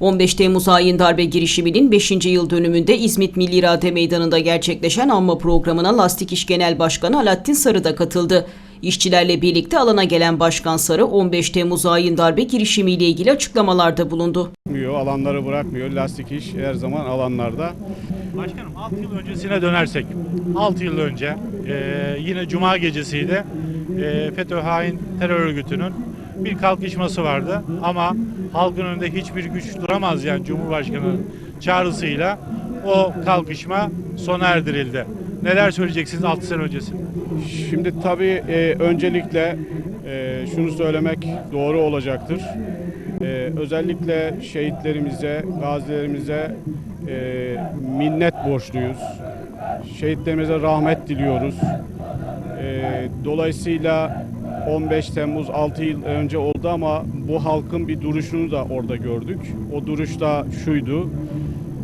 15 Temmuz hain darbe girişiminin 5. yıl dönümünde İzmit Milli İrade Meydanı'nda gerçekleşen anma programına Lastik İş Genel Başkanı Alaaddin Sarı da katıldı. İşçilerle birlikte alana gelen Başkan Sarı 15 Temmuz hain darbe girişimiyle ilgili açıklamalarda bulundu. bırakmıyor, alanları bırakmıyor. Lastik iş her zaman alanlarda. Başkanım 6 yıl öncesine dönersek 6 yıl önce e, yine Cuma gecesiydi e, FETÖ hain terör örgütünün bir kalkışması vardı ama halkın önünde hiçbir güç duramaz yani Cumhurbaşkanı çağrısıyla o kalkışma sona erdirildi. Neler söyleyeceksiniz 6 sene öncesi? Şimdi tabii e, öncelikle e, şunu söylemek doğru olacaktır. E, özellikle şehitlerimize, gazilerimize e, minnet borçluyuz. Şehitlerimize rahmet diliyoruz. E, dolayısıyla 15 Temmuz 6 yıl önce oldu ama bu halkın bir duruşunu da orada gördük. O duruş da şuydu.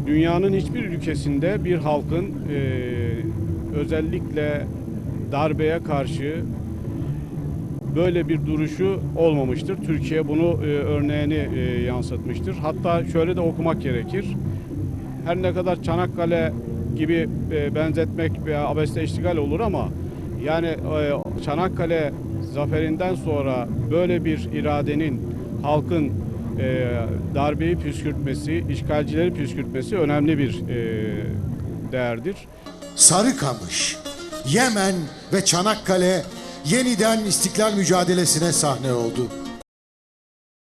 Dünyanın hiçbir ülkesinde bir halkın e, özellikle darbeye karşı böyle bir duruşu olmamıştır. Türkiye bunu e, örneğini e, yansıtmıştır. Hatta şöyle de okumak gerekir. Her ne kadar Çanakkale gibi e, benzetmek veya abeste iştigal olur ama yani e, Çanakkale zaferinden sonra böyle bir iradenin halkın e, darbeyi püskürtmesi, işgalcileri püskürtmesi önemli bir e, değerdir. Sarıkamış, Yemen ve Çanakkale yeniden istiklal mücadelesine sahne oldu.